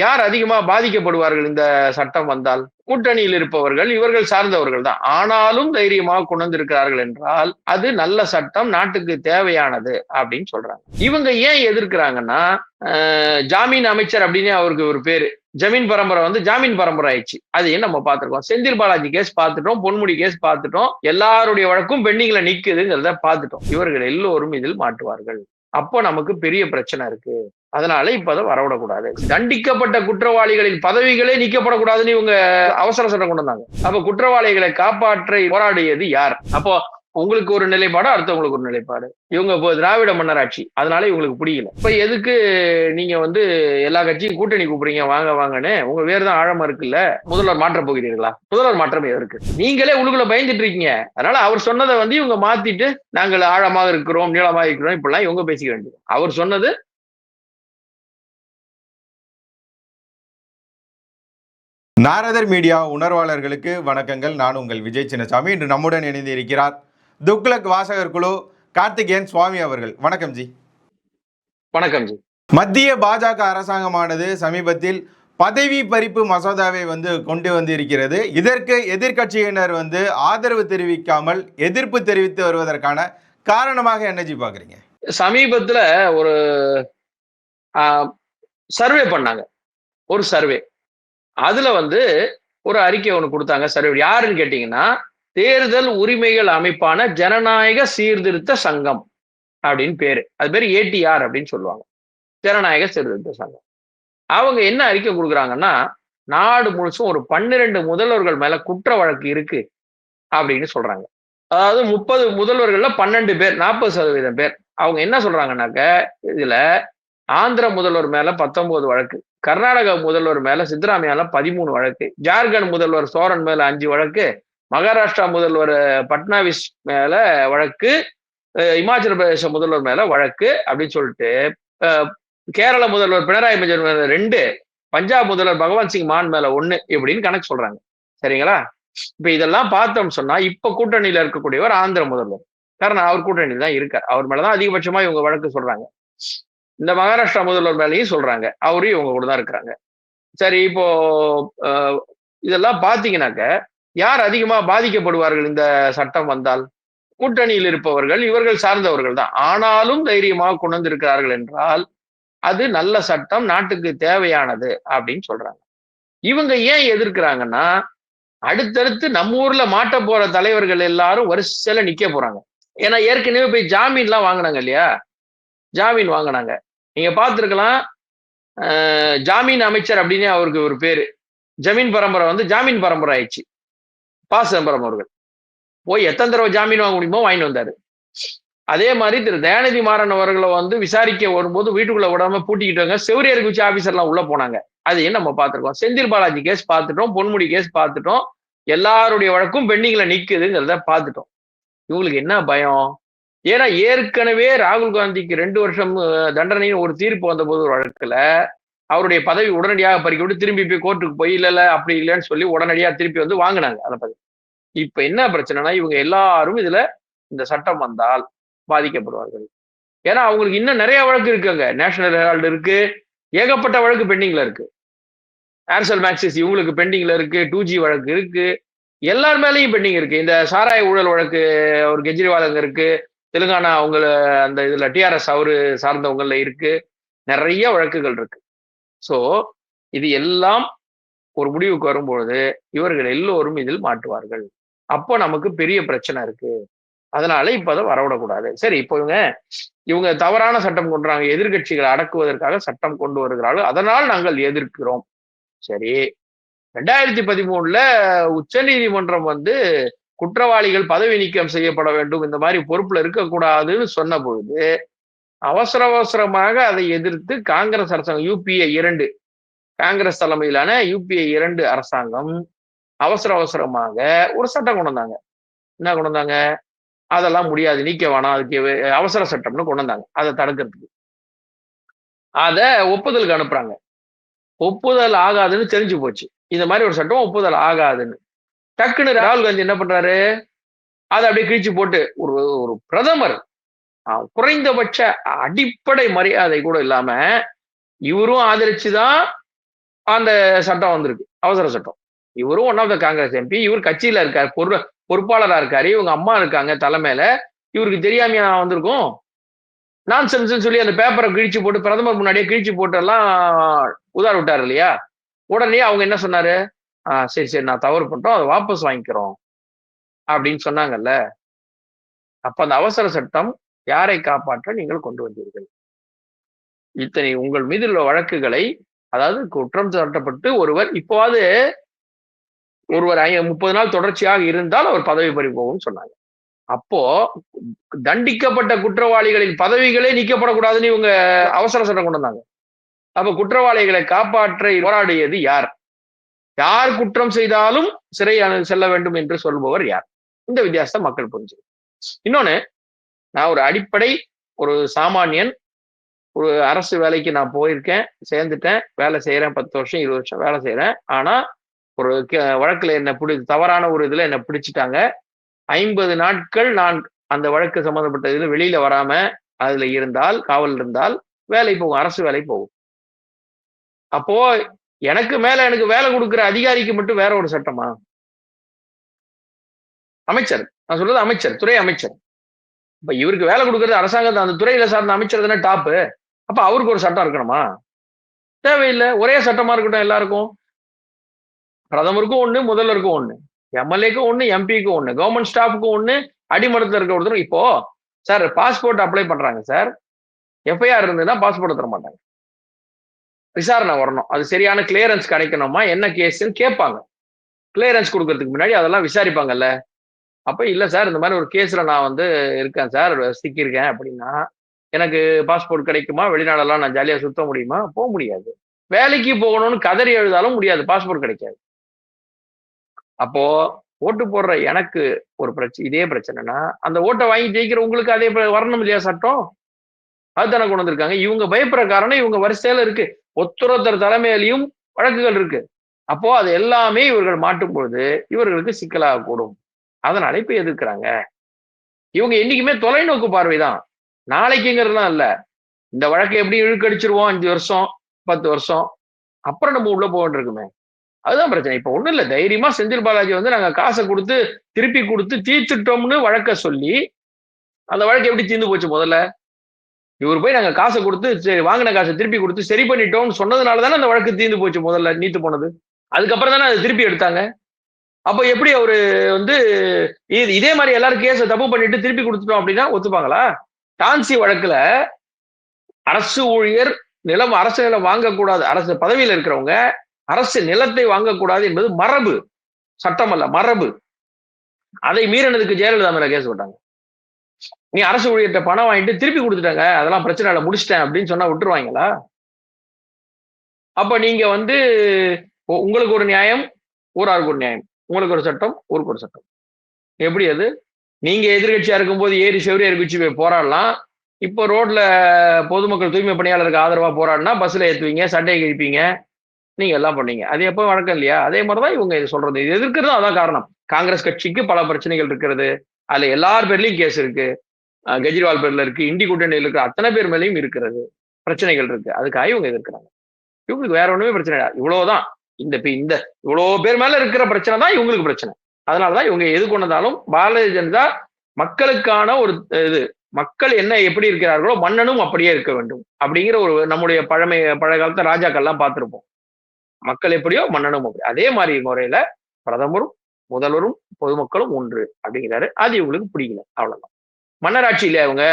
யார் அதிகமா பாதிக்கப்படுவார்கள் இந்த சட்டம் வந்தால்? கூட்டணியில் இருப்பவர்கள் இவர்கள் சார்ந்தவர்கள் தான். ஆனாலும் தைரியமாக கொண்டு வந்திருக்கிறார்கள் என்றால் அது நல்ல சட்டம் நாட்டுக்கு தேவையானது அப்படின்னு சொல்றாங்க. இவங்க ஏன் எதிர்க்கிறாங்கன்னா ஜாமீன் அமைச்சர் அப்படின்னு அவருக்கு ஒரு பேரு. ஜமீன் பரம்பரை வந்து ஜாமீன் பரம்பரை ஆயிடுச்சு. அதையும் நம்ம பார்த்துருக்கோம்? செந்தில் பாலாஜி கேஸ் பார்த்துட்டோம் பொன்முடி கேஸ் பார்த்துட்டோம். எல்லாருடைய வழக்கும் பெண்டிங்ல நிக்குதுங்கிறத பார்த்துட்டோம். இவர்கள் எல்லோரும் இதில் மாட்டுவார்கள். அப்போ நமக்கு பெரிய பிரச்சனை இருக்கு. அதனால இப்ப அதை வரவிடக்கூடாது. தண்டிக்கப்பட்ட குற்றவாளிகளின் பதவிகளே நீக்கப்படக்கூடாதுன்னு இவங்க அவசர சட்டம் கொண்டு வந்தாங்க. அப்ப குற்றவாளிகளை காப்பாற்ற போராடியது யார்? அப்போ உங்களுக்கு ஒரு நிலைப்பாடு அடுத்தவங்களுக்கு ஒரு நிலைப்பாடு. இவங்க இப்போ திராவிட மன்னராட்சி. அதனால இவங்களுக்கு பிடிக்கல இப்ப எதுக்கு நீங்க வந்து எல்லா கட்சியும் கூட்டணி கூப்பிடுறீங்க வாங்க வாங்கன்னு? உங்க வேறு தான் ஆழமா இருக்குல்ல? முதல்வர் மாற்ற போகிறீர்களா? முதல்வர் மாற்றம் எதற்கு? நீங்களே உள்ளுக்குள்ள பயந்துட்டு இருக்கீங்க. அதனால அவர் சொன்னதை வந்து இவங்க மாத்திட்டு நாங்கள் ஆழமாக இருக்கிறோம் நீளமாக இருக்கிறோம் இப்படிலாம் இவங்க பேசிக்க வேண்டியது. அவர் சொன்னது நாரதர் மீடியா உணர்வாளர்களுக்கு வணக்கங்கள். நான் உங்கள் விஜய் சின்னசாமி. இன்று நம்முடன் இணைந்து இருக்கிறார் துக்ளக் வாசகர் குழு கார்த்திகேயன் சுவாமி அவர்கள். வணக்கம் ஜி. வணக்கம் ஜி. மத்திய பாஜக அரசாங்கமானது சமீபத்தில் பதவி பறிப்பு மசோதாவை வந்து கொண்டு வந்து இருக்கிறது இதற்கு எதிர்க்கட்சியினர் வந்து ஆதரவு தெரிவிக்காமல் எதிர்ப்பு தெரிவித்து வருவதற்கான காரணமாக என்ன ஜி பாக்குறீங்க சமீபத்துல ஒரு சர்வே பண்ணாங்க. ஒரு சர்வே. அதுல வந்து ஒரு அறிக்கை ஒன்று கொடுத்தாங்க. சர்வே. யாருன்னு கேட்டீங்கன்னா தேர்தல் உரிமைகள் அமைப்பான ஜனநாயக சீர்திருத்த சங்கம் அப்படின்னு பேரு. அது பேர் ஏடிஆர் அப்படின்னு சொல்லுவாங்க. ஜனநாயக சீர்திருத்த சங்கம். அவங்க என்ன அறிக்கை கொடுக்குறாங்கன்னா நாடு முழுசும் ஒரு பன்னிரெண்டு முதல்வர்கள் மேல குற்ற வழக்கு இருக்கு அப்படின்னு சொல்றாங்க. அதாவது முப்பது முதல்வர்கள்ல பன்னெண்டு பேர் நாற்பது சதவீதம் பேர். அவங்க என்ன சொல்றாங்கன்னாக்க இதுல ஆந்திர முதல்வர் மேல பத்தொன்பது வழக்கு கர்நாடக முதல்வர் மேல சித்தராமையால பதிமூணு வழக்கு ஜார்க்கண்ட் முதல்வர் சோரன் மேல அஞ்சு வழக்கு மகாராஷ்டிரா முதல்வர் பட்னாவிஸ் மேல வழக்கு இமாச்சல பிரதேச முதல்வர் மேல வழக்கு அப்படின்னு சொல்லிட்டு கேரள முதல்வர் பினராயி விஜயன் மேல ரெண்டு பஞ்சாப் முதல்வர் பகவான் சிங் மான் மேல ஒண்ணு இப்படின்னு கணக்கு சொல்றாங்க. சரிங்களா? இப்ப இதெல்லாம் பார்த்தோம் சொன்னா இப்ப கூட்டணியில இருக்கக்கூடியவர் ஆந்திர முதல்வர். காரணம் அவர் கூட்டணியில் தான் இருக்கார். அவர் மேலதான் அதிகபட்சமா இவங்க வழக்கு சொல்றாங்க. இந்த மகாராஷ்டிரா முதல்வர் மேலேயும் சொல்றாங்க. அவரும் இவங்க கூட தான் இருக்கிறாங்க. சரி இப்போ இதெல்லாம் பாத்தீங்கன்னாக்க யார் அதிகமா பாதிக்கப்படுவார்கள் இந்த சட்டம் வந்தால்? கூட்டணியில் இருப்பவர்கள் இவர்கள் சார்ந்தவர்கள் தான். ஆனாலும் தைரியமாக கொண்டு வந்திருக்கிறார்கள் என்றால் அது நல்ல சட்டம் நாட்டுக்கு தேவையானது அப்படின்னு சொல்றாங்க. இவங்க ஏன் எதிர்க்கிறாங்கன்னா அடுத்தடுத்து நம்ம ஊர்ல மாட்ட போற தலைவர்கள் எல்லாரும் வரிசையில நிக்க போறாங்க. ஏன்னா ஏற்கனவே போய் ஜாமீன்லாம் வாங்கினாங்க இல்லையா? ஜாமீன் வாங்கினாங்க. நீங்க பார்த்துருக்கலாம் ஜாமீன் அமைச்சர் அப்படின்னு அவருக்கு ஒரு பேரு. ஜமீன் பரம்பரை வந்து ஜாமீன் பரம்பரை ஆயிடுச்சு. பா சிதம்பரம் அவர்கள். போய் எத்தனை தடவை ஜாமீன் வாங்க முடியுமோ வாங்கிட்டு வந்தாரு. அதே மாதிரி திரு தயாநிதி மாறன் அவர்களை வந்து விசாரிக்க வரும்போது வீட்டுக்குள்ள விடாம பூட்டிக்கிட்டாங்க செவிலியருக்கு வச்சு ஆபீசர்லாம் உள்ள போனாங்க. அதையும் நம்ம பார்த்துருக்கோம்? செந்தில் பாலாஜி கேஸ் பார்த்துட்டோம் பொன்முடி கேஸ் பார்த்துட்டோம். எல்லாருடைய வழக்கும் பெண்டிங்ல நிக்குதுங்கிறத பார்த்துட்டோம். இவங்களுக்கு என்ன பயம்? ஏன்னா ஏற்கனவே ராகுல் காந்திக்கு ரெண்டு வருஷம் தண்டனைன்னு ஒரு தீர்ப்பு வந்த போது ஒரு வழக்குல அவருடைய பதவி உடனடியாக பறிக்க விட்டு திரும்பி போய் கோர்ட்டுக்கு போய் இல்லை இல்லை அப்படி இல்லைன்னு சொல்லி உடனடியாக திருப்பி வந்து வாங்கினாங்க. அந்த பதவி இப்ப என்ன பிரச்சனைனா இவங்க எல்லாரும் இதுல இந்த சட்டம் வந்தால் பாதிக்கப்படுவார்கள். ஏன்னா அவங்களுக்கு இன்னும் நிறைய வழக்கு இருக்குங்க. நேஷனல் ஹெரால்டு இருக்கு. ஏகப்பட்ட வழக்கு பெண்டிங்ல இருக்கு. ஏர்செல் மேக்சிஸ் இவங்களுக்கு பெண்டிங்ல இருக்கு. டூ ஜி வழக்கு இருக்கு. எல்லார் மேலேயும் பெண்டிங் இருக்கு. இந்த சாராய ஊழல் வழக்கு ஒரு கெஜ்ரிவால் இருக்கு. தெலுங்கானா அவங்க அந்த இதுல டிஆர்எஸ் அவரு சார்ந்தவங்கல இருக்கு. நிறைய வழக்குகள் இருக்கு. ஸோ இது எல்லாம் ஒரு முடிவுக்கு வரும்பொழுது இவர்கள் எல்லோரும் இதில் மாட்டுவார்கள். அப்போ நமக்கு பெரிய பிரச்சனை இருக்கு. அதனால இப்ப அதை வரவிடக்கூடாது. சரி இப்போ இவங்க இவங்க தவறான சட்டம் கொண்டுறாங்க. எதிர்கட்சிகளை அடக்குவதற்காக சட்டம் கொண்டு வருகிறார்கள். அதனால் நாங்கள் எதிர்க்கிறோம். சரி ரெண்டாயிரத்தி பதிமூணுல உச்ச நீதிமன்றம் வந்து குற்றவாளிகள் பதவி நீக்கம் செய்யப்பட வேண்டும். இந்த மாதிரி பொறுப்புல இருக்கக்கூடாதுன்னு சொன்ன பொழுது அவசர அவசரமாக அதை எதிர்த்து காங்கிரஸ் அரசாங்கம் யூபிஏ இரண்டு காங்கிரஸ் தலைமையிலான யூபிஏ இரண்டு அரசாங்கம் அவசர அவசரமாக ஒரு சட்டம் கொண்டு வந்தாங்க. என்ன கொண்டு வந்தாங்க? அதெல்லாம் முடியாது நீக்க வேணாம் அதுக்கு அவசர சட்டம்னு கொண்டு வந்தாங்க. அதை தடுக்கிறதுக்கு. அதை ஒப்புதலுக்கு அனுப்புறாங்க. ஒப்புதல் ஆகாதுன்னு தெரிஞ்சு போச்சு. இந்த மாதிரி ஒரு சட்டம் ஒப்புதல் ஆகாதுன்னு. டக்குன்னு ராகுல் காந்தி என்ன பண்றாரு? அதை அப்படியே கிழிச்சு போட்டு ஒரு ஒரு பிரதமர் குறைந்தபட்ச அடிப்படை மரியாதை கூட இல்லாம இவரும் ஆதரிச்சுதான் அந்த சட்டம் வந்திருக்கு. அவசர சட்டம். இவரும் one of the Congress MP இவர் கட்சியில இருக்கார் பொறு பொறுப்பாளரா இருக்காரு. இவங்க அம்மா இருக்காங்க தலைமையில இவருக்கு தெரியாமையா வந்திருக்கும்? நான் சொல்லி அந்த பேப்பரை கிழிச்சு போட்டு பிரதமர் முன்னாடியே கிழிச்சு போட்டு எல்லாம் உதார விட்டார் இல்லையா? உடனே அவங்க என்ன சொன்னாரு? ஆஹ் சரி சரி நான் தவறு பண்ணிட்டோம் அதை வாபஸ் வாங்கிக்கிறோம். அப்படின்னு சொன்னாங்கல்ல. அப்ப அந்த அவசர சட்டம் யாரை காப்பாற்ற நீங்கள் கொண்டு வந்தீர்கள்? இத்தனை உங்கள் மீது உள்ள வழக்குகளை அதாவது குற்றம் சாட்டப்பட்டு ஒருவர் இப்போவாது ஒருவர் ஐ- முப்பது நாள் தொடர்ச்சியாக இருந்தால் அவர் பதவி பறி போகும்னு சொன்னாங்க. அப்போ தண்டிக்கப்பட்ட குற்றவாளிகளின் பதவிகளே நீக்கப்படக்கூடாதுன்னு இவங்க அவசர சட்டம் கொண்டு வந்தாங்க. அப்ப குற்றவாளிகளை காப்பாற்ற போராடியது யார்? யார் குற்றம் செய்தாலும் சிறை செல்ல வேண்டும் என்று சொல்பவர் யார்? இந்த வித்தியாசத்தை மக்கள் புரிஞ்சு. இன்னொன்னு நான் ஒரு அடிப்படை ஒரு சாமானியன் ஒரு அரசு வேலைக்கு நான் போயிருக்கேன் சேர்ந்துட்டேன் வேலை செய்யறேன் பத்து வருஷம் இருபது வருஷம் வேலை செய்யறேன் ஆனா ஒரு வழக்குல என்ன பிடி தவறான ஒரு இதுல என்ன பிடிச்சிட்டாங்க. ஐம்பது நாட்கள் நான் அந்த வழக்கு சம்பந்தப்பட்ட இதுல வெளியில வராம அதுல இருந்தால் காவல் இருந்தால் வேலை போகும் அரசு வேலை போகும். அப்போ எனக்கு மேல எனக்கு வேலை கொடுக்குற அதிகாரிக்கு மட்டும் வேற ஒரு சட்டமா? அமைச்சர். நான் சொல்றது அமைச்சர் துறை அமைச்சர். இப்ப இவருக்கு வேலை கொடுக்கறது அரசாங்கத்தை அந்த துறையில சார்ந்த அமைச்சர் தானே டாப்பு அப்ப அவருக்கு ஒரு சட்டம் இருக்கணுமா? தேவையில்லை. ஒரே சட்டமா இருக்கட்டும் எல்லாருக்கும். பிரதமருக்கும் ஒண்ணு முதல்வருக்கும் ஒண்ணு. எம்எல்ஏக்கும் ஒண்ணு எம்பிக்கும் ஒண்ணு. கவர்மெண்ட் ஸ்டாஃபுக்கும் ஒண்ணு அடிமட்டத்தில் இருக்க ஒருத்தரும் இப்போ சார் பாஸ்போர்ட் அப்ளை பண்றாங்க சார் எஃப்ஐஆர் இருந்ததுன்னா பாஸ்போர்ட் தர மாட்டாங்க. விசாரணை வரணும். அது சரியான கிளியரன்ஸ் கிடைக்கணுமா? என்ன கேஸ்ன்னு கேட்பாங்க. கிளியரன்ஸ் கொடுக்கறதுக்கு முன்னாடி அதெல்லாம் விசாரிப்பாங்கல்ல. அப்போ இல்லை சார் இந்த மாதிரி ஒரு கேஸில் நான் வந்து இருக்கேன் சார் சிக்கியிருக்கேன் அப்படின்னா எனக்கு பாஸ்போர்ட் கிடைக்குமா? வெளிநாடெல்லாம் நான் ஜாலியாக சுத்த முடியுமா? போக முடியாது. வேலைக்கு போகணும்னு கதறி எழுதாலும் முடியாது. பாஸ்போர்ட் கிடைக்காது. அப்போ ஓட்டு போடுற எனக்கு ஒரு பிரச்சனை இதே பிரச்சனைனா அந்த ஓட்டை வாங்கி ஜெயிக்கிற உங்களுக்கு அதே வரணும் இல்லையா சட்டம்? அது தானே கொண்டு வந்திருக்காங்க. இவங்க பயப்படுற காரணம் இவங்க வரிசையில இருக்கு. ஒத்துரொத்தர் தலைமையிலையும் வழக்குகள் இருக்கு. அப்போ அது எல்லாமே இவர்கள் மாட்டும் பொழுது இவர்களுக்கு சிக்கலாக கூடும். அதனால இப்ப எதிர்க்கிறாங்க. இவங்க என்னைக்குமே தொலைநோக்கு பார்வைதான் நாளைக்குங்கிறதுலாம் இல்ல. இந்த வழக்கை எப்படி இழுக்கடிச்சிருவோம்? அஞ்சு வருஷம் பத்து வருஷம். அப்புறம் நம்ம உள்ள போக இருக்குமே அதுதான் பிரச்சனை. இப்ப ஒண்ணும் இல்ல தைரியமா செந்தில் பாலாஜி வந்து நாங்க காசை கொடுத்து திருப்பி கொடுத்து தீர்த்துட்டோம்னு வழக்க சொல்லி அந்த வழக்கு எப்படி தீர்ந்து போச்சு முதல்ல? இவர் போய் நாங்க காசை கொடுத்து சரி வாங்கின காசை திருப்பி கொடுத்து சரி பண்ணிட்டோம்னு சொன்னதுனால தானே அந்த வழக்கு தீர்ந்து போச்சு முதல்ல நீத்து போனது. அதுக்கப்புறம் தானே அதை திருப்பி எடுத்தாங்க. அப்போ எப்படி அவரு வந்து இதே மாதிரி எல்லாரும் கேஸை தப்பு பண்ணிட்டு திருப்பி கொடுத்துட்டோம் அப்படின்னா ஒத்துப்பாங்களா? டான்சி வழக்குல அரசு ஊழியர் நிலம் அரசு நிலம் வாங்கக்கூடாது அரசு பதவியில் இருக்கிறவங்க அரசு நிலத்தை வாங்கக்கூடாது என்பது மரபு சட்டம் அல்ல மரபு. அதை மீறினதுக்கு ஜெயலலிதா மேல கேஸ் போட்டாங்க நீ அரசு ஊழியர்கிட்ட பணம் வாங்கிட்டு திருப்பி கொடுத்துட்டாங்க அதெல்லாம் பிரச்சனை இல்லை முடிச்சிட்டேன் அப்படின்னு சொன்னா விட்டுருவாங்களா? அப்ப நீங்க வந்து உங்களுக்கு ஒரு நியாயம் ஊராருக்கு ஒரு நியாயம். உங்களுக்கு ஒரு சட்டம் ஊருக்கு ஒரு சட்டம். எப்படி அது? நீங்க எதிர்கட்சியா இருக்கும்போது ஏறி செவரி குச்சி போய் போராடலாம். இப்போ ரோட்ல பொதுமக்கள் தூய்மை பணியாளருக்கு ஆதரவா போராடினா பஸ்ல ஏத்துவீங்க சண்டையை கிழிப்பீங்க. நீங்க எல்லாம் பண்ணீங்க. அது எப்போ வழக்கம் இல்லையா? அதே மாதிரிதான் இவங்க இது சொல்றது. இது எதிர்க்கிறதும் அதான் காரணம். காங்கிரஸ் கட்சிக்கு பல பிரச்சனைகள் இருக்கிறது. அதுல எல்லார் பேர்லயும் கேஸ் இருக்கு. கெஜ்ரிவால் பேர்ல இருக்கு இண்டி கூட்டணியில் இருக்கிற அத்தனை பேர் மேலேயும் இருக்கிறது. பிரச்சனைகள் இருக்கு. அதுக்காக இவங்க எதிர்க்கிறாங்க. இவங்களுக்கு வேற ஒண்ணுமே பிரச்சனை இல்லை. இவ்வளவுதான். இந்த இப்ப இந்த இவ்வளவு பேர் மேல இருக்கிற பிரச்சனை தான் இவங்களுக்கு பிரச்சனை. அதனாலதான் இவங்க எது கொண்டதாலும் பாரதிய ஜனதா மக்களுக்கான ஒரு இது மக்கள் என்ன எப்படி இருக்கிறார்களோ மன்னனும் அப்படியே இருக்க வேண்டும். அப்படிங்கிற ஒரு நம்முடைய பழமை பழைய காலத்து ராஜாக்கள்லாம் பார்த்துருப்போம். மக்கள் எப்படியோ மன்னனும் அப்படி. அதே மாதிரி முறையில பிரதமரும் முதல்வரும் பொதுமக்களும் ஒன்று அப்படிங்கிறாரு. அது இவங்களுக்கு பிடிக்கல அவ்வளவுதான். மன்னராட்சி இல்லையா இவங்க?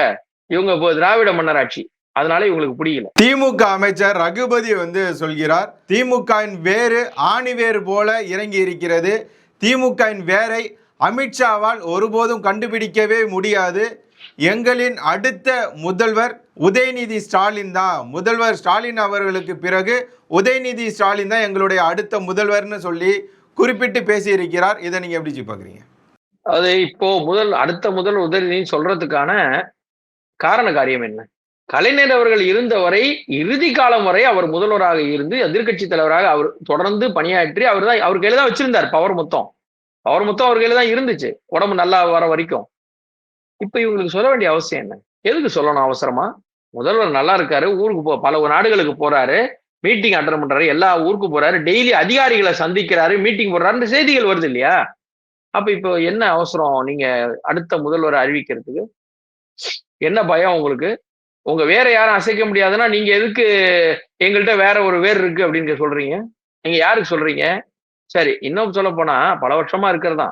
இவங்க இப்போ திராவிட மன்னராட்சி. அதனால இவங்களுக்கு பிடிக்கல திமுக அமைச்சர் ரகுபதி வந்து சொல்கிறார் திமுகவின் வேறு ஆணி வேறு போல இறங்கி இருக்கிறது. திமுகவின் வேரை அமித்ஷாவால் ஒருபோதும் கண்டுபிடிக்கவே முடியாது. எங்களின் அடுத்த முதல்வர் உதயநிதி ஸ்டாலின் தான். முதல்வர் ஸ்டாலின் அவர்களுக்கு பிறகு உதயநிதி ஸ்டாலின் தான் எங்களுடைய அடுத்த முதல்வர்னு சொல்லி குறிப்பிட்டு பேசியிருக்கிறார். இதை நீங்க எப்படி பார்க்குறீங்க? அது இப்போ முதல் அடுத்த முதல் உதயநிதி சொல்றதுக்கான காரண காரியம் என்ன? கலைஞர் அவர்கள் இருந்தவரை இறுதி காலம் வரை அவர் முதல்வராக இருந்து எதிர்க்கட்சி தலைவராக அவர் தொடர்ந்து பணியாற்றி அவர் தான் அவர் கையில தான் வச்சிருந்தார் பவர் மொத்தம். பவர் மொத்தம் அவர் கையில தான் இருந்துச்சு. உடம்பு நல்லா வர வரைக்கும். இப்ப இவங்களுக்கு சொல்ல வேண்டிய அவசியம் என்ன? எதுக்கு சொல்லணும் அவசரமா? முதல்வர் நல்லா இருக்காரு ஊருக்கு போ பல நாடுகளுக்கு போறாரு மீட்டிங் அட்டன் பண்றாரு எல்லா ஊருக்கு போறாரு டெய்லி அதிகாரிகளை சந்திக்கிறாரு மீட்டிங் போடுறாரு செய்திகள் வருது இல்லையா? அப்ப இப்போ என்ன அவசரம்? நீங்க அடுத்த முதல்வரை அறிவிக்கிறதுக்கு? என்ன பயம் உங்களுக்கு? உங்க வேற யாரும் அசைக்க முடியாதுன்னா நீங்க எதுக்கு எங்கள்கிட்ட வேற ஒரு வேர் இருக்கு அப்படின்னு சொல்றீங்க? நீங்க யாருக்கு சொல்றீங்க? சரி இன்னும் சொல்ல போனா பல வருஷமா இருக்கிறதா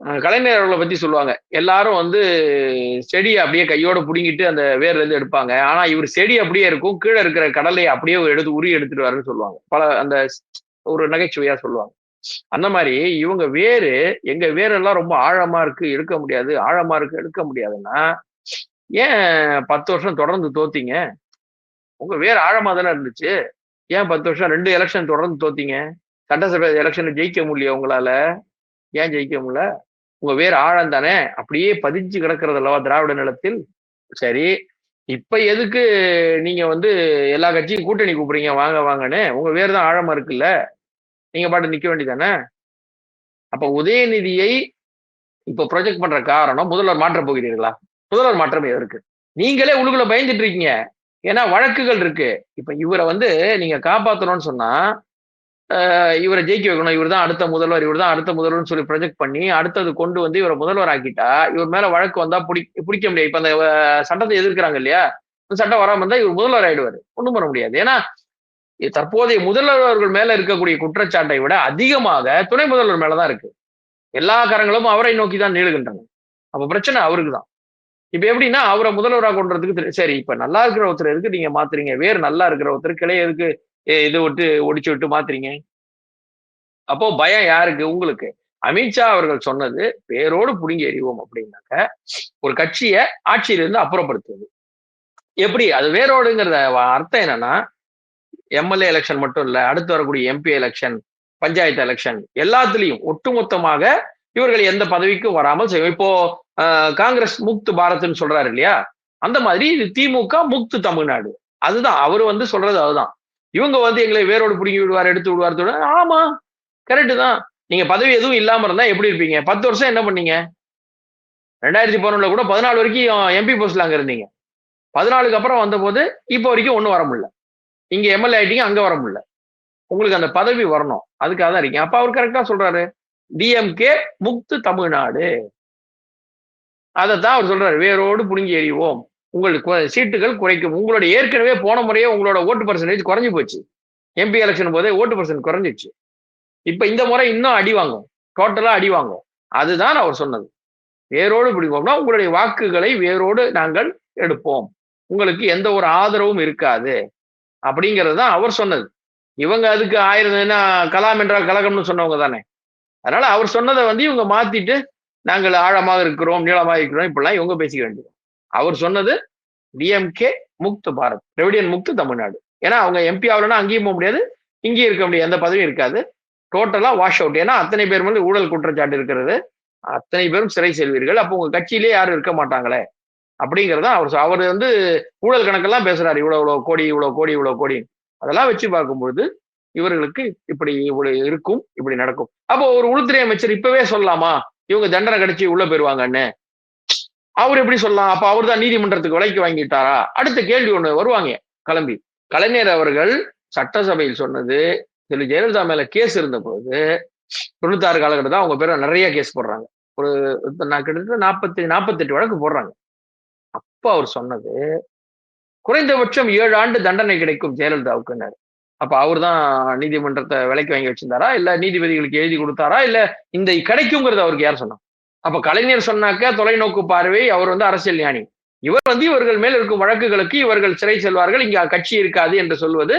கலைஞர் அவர்களை பத்தி சொல்லுவாங்க. எல்லாரும் வந்து செடியை அப்படியே கையோட புடுங்கிட்டு அந்த வேர்ல இருந்து எடுப்பாங்க. ஆனா இவர் செடி அப்படியே இருக்கும் கீழே இருக்கிற கடலை அப்படியே எடுத்து உரி எடுத்துட்டு வரேன்னு சொல்லுவாங்க. பல அந்த ஒரு நகைச்சுவையா சொல்லுவாங்க. அந்த மாதிரி இவங்க வேறு எங்க வேரெல்லாம் ரொம்ப ஆழமா இருக்கு எடுக்க முடியாது ஆழமா இருக்கு எடுக்க முடியாதுன்னா ஏன் பத்து வருஷம் தொடர்ந்து தோத்தீங்க? உங்க வேர் ஆழமா தானே இருந்துச்சு. ஏன் பத்து வருஷம் ரெண்டு எலெக்ஷன் தொடர்ந்து தோத்தீங்க? சட்டசபை எலெக்ஷன் ஜெயிக்க முடியல உங்களால? ஏன் ஜெயிக்க முடியல? உங்க வேர் ஆழம் தானே? அப்படியே பதிஞ்சு கிடக்கிறது அல்லவா திராவிட நிலத்தில்? சரி இப்ப எதுக்கு நீங்க வந்து எல்லா கட்சியும் கூட்டணி கூப்பிடுறீங்க? வாங்க வாங்கன்னு. உங்க வேறு தான் ஆழமா இருக்குல்ல? நீங்க பாட்டு நிக்க வேண்டியதானே அப்ப உதயநிதியை இப்ப ப்ரொஜெக்ட் பண்ற காரணம் முதல்வர் மாற்ற போகிறீர்களா? முதல்வர் மாற்றம் இருக்கு நீங்களே உள்ளுக்குள்ள பயந்துட்டு இருக்கீங்க. ஏன்னா வழக்குகள் இருக்கு. இப்ப இவரை வந்து நீங்க காப்பாத்தணும்னு சொன்னா இவரை ஜெயிக்க வைக்கணும். இவர் தான் அடுத்த முதல்வர். இவர் தான் அடுத்த முதல்வர்னு சொல்லி ப்ரொஜெக்ட் பண்ணி அடுத்தது கொண்டு வந்து இவரை முதல்வர் ஆக்கிட்டா இவர் மேல வழக்கு வந்தா பிடி பிடிக்க முடியாது. இப்ப அந்த சட்டத்தை எதிர்க்கிறாங்க இல்லையா? இந்த சட்டம் வராம இருந்தா இவர் முதல்வர் ஆயிடுவாரு. ஒண்ணும் பண்ண முடியாது. ஏன்னா தற்போதைய முதல்வர்கள் மேல இருக்கக்கூடிய குற்றச்சாட்டை விட அதிகமாக துணை முதல்வர் மேலதான் இருக்கு. எல்லா காரங்களும் அவரை நோக்கி தான் நீளுகின்றன. அப்ப பிரச்சனை அவருக்கு தான் இப்ப எப்படின்னா அவரை முதல்வராக கொண்டதுக்கு சரி இப்ப நல்லா இருக்கிற ஒருத்தர் எதுக்கு நீங்க மாத்துறீங்க? வேறு நல்லா இருக்கிற ஒருத்தர் கிளைய எதுக்கு இது விட்டு ஒடிச்சு விட்டு மாத்துறீங்க? அப்போ பயம் யாருக்கு? உங்களுக்கு. அமித்ஷா அவர்கள் சொன்னது பேரோடு புடுங்கி எறிவோம் அப்படின்னாக்க ஒரு கட்சியை ஆட்சியிலிருந்து அப்புறப்படுத்துவது. எப்படி? அது வேரோடுங்கிறத அர்த்தம் என்னன்னா எம்எல்ஏ எலெக்ஷன் மட்டும் இல்ல அடுத்து வரக்கூடிய எம்பி எலெக்ஷன் பஞ்சாயத்து எலெக்ஷன் எல்லாத்துலயும் ஒட்டுமொத்தமாக இவர்கள் எந்த பதவிக்கும் வராமல் செய்வோம் இப்போ காங்கிரஸ் முக்து பாரத்னு சொல்றாரு இல்லையா? அந்த மாதிரி இது திமுக முக்து தமிழ்நாடு. அதுதான். அவர் வந்து சொல்றது அதுதான். இவங்க வந்து எங்களை வேரோடு பிடுங்கி விடுவார் எடுத்து விடுவார் ஆமா கரெக்டு தான். நீங்க பதவி எதுவும் இல்லாம இருந்தா எப்படி இருப்பீங்க? பத்து வருஷம் என்ன பண்ணீங்க? ரெண்டாயிரத்தி பதினொன்றுல கூட பதினாலு வரைக்கும் எம்பி போஸ்ட்ல அங்க இருந்தீங்க. பதினாலுக்கு அப்புறம் வந்த போது இப்போ வரைக்கும் ஒன்றும் வர முடியல. இங்க எம்எல்ஏ ஆயிட்டீங்க அங்க வர முடியல. உங்களுக்கு அந்த பதவி வரணும். அதுக்காக தான் இருக்கீங்க. அப்ப அவர் கரெக்டா சொல்றாரு. டிஎம்கே முக்து தமிழ்நாடு அதைத்தான் அவர் சொல்றாரு. வேரோடு புடுங்கி எறிவோம். உங்களுக்கு சீட்டுகள் குறைக்கும். உங்களோட ஏற்கனவே போன முறையே உங்களோட ஓட்டு பர்சன்டேஜ் குறைஞ்சி போச்சு. எம்பி எலெக்ஷன் போதே ஓட்டு பர்சன்ட் குறைஞ்சிச்சு. இப்ப இந்த முறை இன்னும் அடி வாங்கும். டோட்டலா அடி வாங்கும். அதுதான் அவர் சொன்னது. வேரோடு பிடிப்போம்னா உங்களுடைய வாக்குகளை வேரோடு நாங்கள் எடுப்போம். உங்களுக்கு எந்த ஒரு ஆதரவும் இருக்காது. அப்படிங்கிறது தான் அவர் சொன்னது. இவங்க அதுக்கு ஆயிரம் என்ன கலாம் என்றால் கலகம்னு சொன்னவங்க தானே. அதனால அவர் சொன்னதை வந்து இவங்க மாத்திட்டு நாங்கள் ஆழமாக இருக்கிறோம் நீளமாக இருக்கிறோம் இப்படிலாம் இவங்க பேசிக்க வேண்டியது. அவர் சொன்னது டிஎம்கே முக்து பாரத் ரெவிடியன் முக்து தமிழ்நாடு. ஏன்னா அவங்க எம்பி ஆகலன்னா அங்கேயும் போக முடியாது இங்கேயும் இருக்க முடியாது எந்த பதவியும் இருக்காது. டோட்டலா வாஷ் அவுட் ஏன்னா அத்தனை பேர் மேலே ஊழல் குற்றச்சாட்டு இருக்கிறது. அத்தனை பேரும் சிறை செல்வீர்கள். அப்போ உங்க கட்சியிலே யாரும் இருக்க மாட்டாங்களே? அப்படிங்கிறதா அவர் அவர் வந்து ஊழல் கணக்கெல்லாம் பேசுறாரு. இவ்வளவு இவ்வளவு கோடி இவ்வளவு கோடி இவ்வளவு கோடி. அதெல்லாம் வச்சு பார்க்கும்பொழுது இவர்களுக்கு இப்படி இவ்வளவு இருக்கும் இப்படி நடக்கும். அப்போ ஒரு உள்துறை அமைச்சர் இப்பவே சொல்லலாமா? இவங்க தண்டனை கிடைச்சி உள்ள போயிருவாங்கன்னு. அவர் எப்படி சொல்லலாம்? அப்ப அவர் தான் நீதிமன்றத்துக்கு விலைக்கு வாங்கிட்டாரா? அடுத்த கேள்வி ஒண்ணு வருவாங்க கிளம்பி. கலைஞர் அவர்கள் சட்டசபையில் சொன்னது திரு. ஜெயலலிதா மேல கேஸ் இருந்த போது தொண்ணூத்தாறு காலகட்டம் தான் அவங்க பேர நிறைய கேஸ் போடுறாங்க. ஒரு நான் கிட்டத்தட்ட நாற்பத்தி நாற்பத்தெட்டு வழக்கு போடுறாங்க. அப்ப அவர் சொன்னது குறைந்தபட்சம் ஏழு ஆண்டு தண்டனை கிடைக்கும் ஜெயலலிதாவுக்குன்னாரு அப்ப அவர் தான் நீதிமன்றத்தை விலைக்கு வாங்கி வச்சிருந்தாரா? இல்ல நீதிபதிகளுக்கு எழுதி கொடுத்தாரா? இல்ல இந்த கிடைக்குங்கிறது அவருக்கு யார் சொன்னா அப்ப கலைஞர் சொன்னாக்க தொலைநோக்கு பார்வை அவர் வந்து அரசியல் ஞானி. இவர் வந்து இவர்கள் மேல் இருக்கும் வழக்குகளுக்கு இவர்கள் சிறை செல்வார்கள் இங்க கட்சி இருக்காது என்று சொல்வது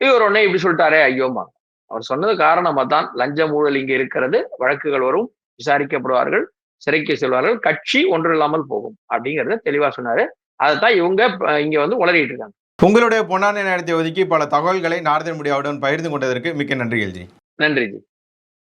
இவர் உடனே இப்படி சொல்லிட்டாரே ஐயோமா அவர் சொன்னது காரணமா தான் லஞ்ச ஊழல் இங்க இருக்கிறது வழக்குகள் வரும் விசாரிக்கப்படுவார்கள் சிறைக்கு செல்வார்கள் கட்சி ஒன்று இல்லாமல் போகும் அப்படிங்கறத தெளிவா சொன்னாரு. அதைத்தான் இவங்க இங்க வந்து உளறிட்டு இருக்காங்க. உங்களுடைய பொன்னான நேரத்தை ஒதுக்கி பல தகவல்களை நார்தன் முடியாவுடன் பகிர்ந்து கொண்டதற்கு மிக்க நன்றி எல்ஜி. நன்றி ஜி.